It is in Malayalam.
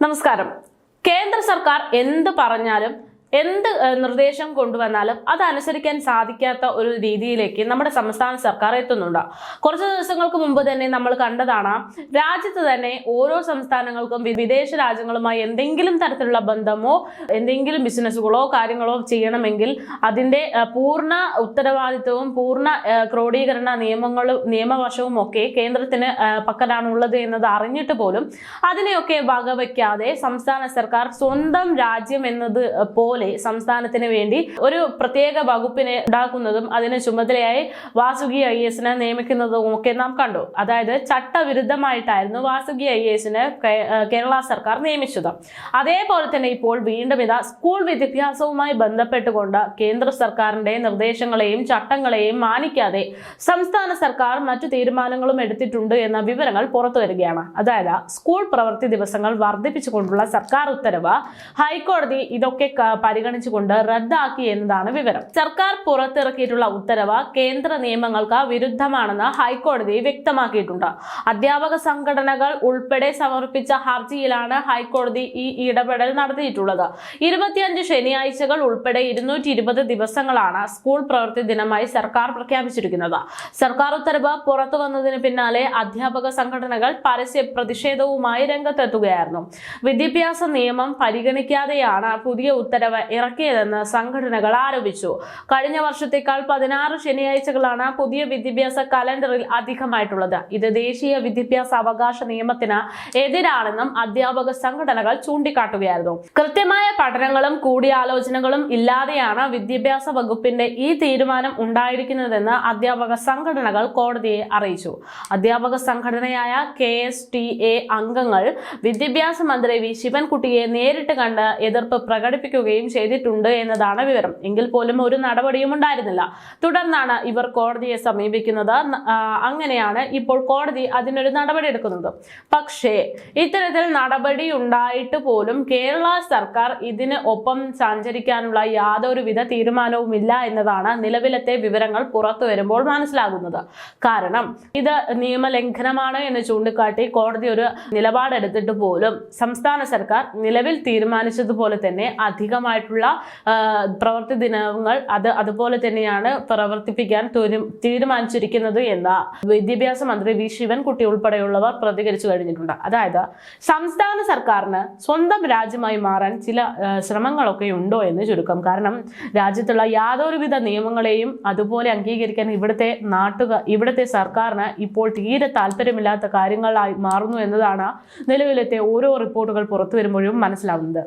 നമസ്കാരം. കേന്ദ്ര സർക്കാർ എന്ത് പറഞ്ഞാലും എന്ത് നിർദ്ദേശം കൊണ്ടുവന്നാലും അതനുസരിക്കാൻ സാധിക്കാത്ത ഒരു രീതിയിലേക്ക് നമ്മുടെ സംസ്ഥാന സർക്കാർ എത്തുന്നുണ്ട്. കുറച്ച് ദിവസങ്ങൾക്ക് മുമ്പ് തന്നെ നമ്മൾ കണ്ടതാണ് രാജ്യത്ത് തന്നെ ഓരോ സംസ്ഥാനങ്ങൾക്കും വിദേശ രാജ്യങ്ങളുമായി എന്തെങ്കിലും തരത്തിലുള്ള ബന്ധമോ എന്തെങ്കിലും ബിസിനസ്സുകളോ കാര്യങ്ങളോ ചെയ്യണമെങ്കിൽ അതിന്റെ പൂർണ ഉത്തരവാദിത്വവും പൂർണ ക്രോഡീകരണ നിയമങ്ങളും നിയമവശവും ഒക്കെ കേന്ദ്രത്തിന് പക്കലാണുള്ളത് എന്നത് അറിഞ്ഞിട്ട് പോലും അതിനെയൊക്കെ വകവയ്ക്കാതെ സംസ്ഥാന സർക്കാർ സ്വന്തം രാജ്യം എന്നത് പോലെ സംസ്ഥാനത്തിന് വേണ്ടി ഒരു പ്രത്യേക വകുപ്പിനെ ഉണ്ടാക്കുന്നതും അതിന് ചുമതലയായി വാസുകി ഐ എസിനെ നിയമിക്കുന്നതും ഒക്കെ നാം കണ്ടു. അതായത് ചട്ടവിരുദ്ധമായിട്ടായിരുന്നു വാസുകി ഐ എസിനെ കേരള സർക്കാർ നിയമിച്ചത്. അതേപോലെ തന്നെ ഇപ്പോൾ വീണ്ടും ഇതാ സ്കൂൾ വിദ്യാഭ്യാസവുമായി ബന്ധപ്പെട്ടുകൊണ്ട് കേന്ദ്ര സർക്കാരിന്റെ നിർദ്ദേശങ്ങളെയും ചട്ടങ്ങളെയും മാനിക്കാതെ സംസ്ഥാന സർക്കാർ മറ്റു തീരുമാനങ്ങളും എടുത്തിട്ടുണ്ട് എന്ന വിവരങ്ങൾ പുറത്തു വരികയാണ്. അതായത് സ്കൂൾ പ്രവൃത്തി ദിവസങ്ങൾ വർദ്ധിപ്പിച്ചുകൊണ്ടുള്ള സർക്കാർ ഉത്തരവ് ഹൈക്കോടതി ഇതൊക്കെ പരിഗണിച്ചുകൊണ്ട് റദ്ദാക്കി എന്നതാണ് വിവരം. സർക്കാർ പുറത്തിറക്കിയിട്ടുള്ള ഉത്തരവ് കേന്ദ്ര നിയമങ്ങൾക്ക് വിരുദ്ധമാണെന്ന് ഹൈക്കോടതി വ്യക്തമാക്കിയിട്ടുണ്ട്. അധ്യാപക സംഘടനകൾ ഉൾപ്പെടെ സമർപ്പിച്ച ഹർജിയിലാണ് ഹൈക്കോടതി ഈ ഇടപെടൽ നടത്തിയിട്ടുള്ളത്. ഇരുപത്തിയഞ്ച് ശനിയാഴ്ചകൾ ഉൾപ്പെടെ ഇരുന്നൂറ്റി ഇരുപത് ദിവസങ്ങളാണ് സ്കൂൾ പ്രവൃത്തി ദിനമായി സർക്കാർ പ്രഖ്യാപിച്ചിരിക്കുന്നത്. സർക്കാർ ഉത്തരവ് പുറത്തു വന്നതിന് പിന്നാലെ അധ്യാപക സംഘടനകൾ പരസ്യ പ്രതിഷേധവുമായി രംഗത്തെത്തുകയായിരുന്നു. വിദ്യാഭ്യാസ നിയമം പരിഗണിക്കാതെയാണ് പുതിയ ഉത്തരവ് ഇറക്കിയതെന്ന് സംഘടനകൾ ആരോപിച്ചു. കഴിഞ്ഞ വർഷത്തേക്കാൾ പതിനാറ് ശനിയാഴ്ചകളാണ് പുതിയ വിദ്യാഭ്യാസ കലണ്ടറിൽ അധികമായിട്ടുള്ളത്. ഇത് ദേശീയ വിദ്യാഭ്യാസ അവകാശ നിയമത്തിന് എതിരാണെന്നും അധ്യാപക സംഘടനകൾ ചൂണ്ടിക്കാട്ടുകയായിരുന്നു. കൃത്യമായ പഠനങ്ങളും കൂടിയാലോചനകളും ഇല്ലാതെയാണ് വിദ്യാഭ്യാസ വകുപ്പിന്റെ ഈ തീരുമാനം ഉണ്ടായിരിക്കുന്നതെന്ന് അധ്യാപക സംഘടനകൾ കോടതിയെ അറിയിച്ചു. അധ്യാപക സംഘടനയായ കെ എസ് ടി എ അംഗങ്ങൾ വിദ്യാഭ്യാസ മന്ത്രി വി ശിവൻകുട്ടിയെ നേരിട്ട് കണ്ട് എതിർപ്പ് പ്രകടിപ്പിക്കുകയും ചെയ്തിട്ടുണ്ട് എന്നതാണ് വിവരം. എങ്കിൽ പോലും ഒരു നടപടിയും ഉണ്ടായിരുന്നില്ല. തുടർന്നാണ് ഇവർ കോടതിയെ സമീപിക്കുന്നത്. അങ്ങനെയാണ് ഇപ്പോൾ കോടതി അതിനൊരു നടപടി എടുക്കുന്നത്. പക്ഷേ ഇത്തരത്തിൽ നടപടി ഉണ്ടായിട്ട് പോലും കേരള സർക്കാർ ഇതിന് ഒപ്പം സഞ്ചരിക്കാനുള്ള യാതൊരുവിധ തീരുമാനവുമില്ല എന്നതാണ് നിലവിലത്തെ വിവരങ്ങൾ പുറത്തു വരുമ്പോൾ മനസ്സിലാകുന്നത്. കാരണം ഇത് നിയമലംഘനമാണ് എന്ന് ചൂണ്ടിക്കാട്ടി കോടതി ഒരു നിലപാടെടുത്തിട്ട് പോലും സംസ്ഥാന സർക്കാർ നിലവിൽ തീരുമാനിച്ചതുപോലെ തന്നെ അധികമായിട്ടുള്ള ആ, പ്രവൃത്തി ദിനങ്ങൾ അത് അതുപോലെ തന്നെയാണ് പ്രവർത്തിപ്പിക്കാൻ തീരു- തീരുമാനിച്ചിരിക്കുന്നത് എന്ന് വിദ്യാഭ്യാസ മന്ത്രി വി ശിവൻകുട്ടി ഉൾപ്പെടെയുള്ളവർ പ്രതികരിച്ചു കഴിഞ്ഞിട്ടുണ്ട്. അതായത് സംസ്ഥാന സർക്കാരിന് സ്വന്തം രാജ്യമായി മാറാൻ ചില ശ്രമങ്ങളൊക്കെ ഉണ്ടോ എന്ന് ചുരുക്കം. കാരണം രാജ്യത്തുള്ള യാതൊരുവിധ നിയമങ്ങളെയും അതുപോലെ അംഗീകരിക്കാൻ ഇവിടുത്തെ നാട്ടുകാർ ഇവിടുത്തെ സർക്കാരിന് ഇപ്പോൾ തീരെ താല്പര്യമില്ലാത്ത കാര്യങ്ങളായി മാറുന്നു എന്നതാണ് നിലവിലത്തെ ഓരോ റിപ്പോർട്ടുകൾ പുറത്തു വരുമ്പോഴും മനസ്സിലാവുന്നത്.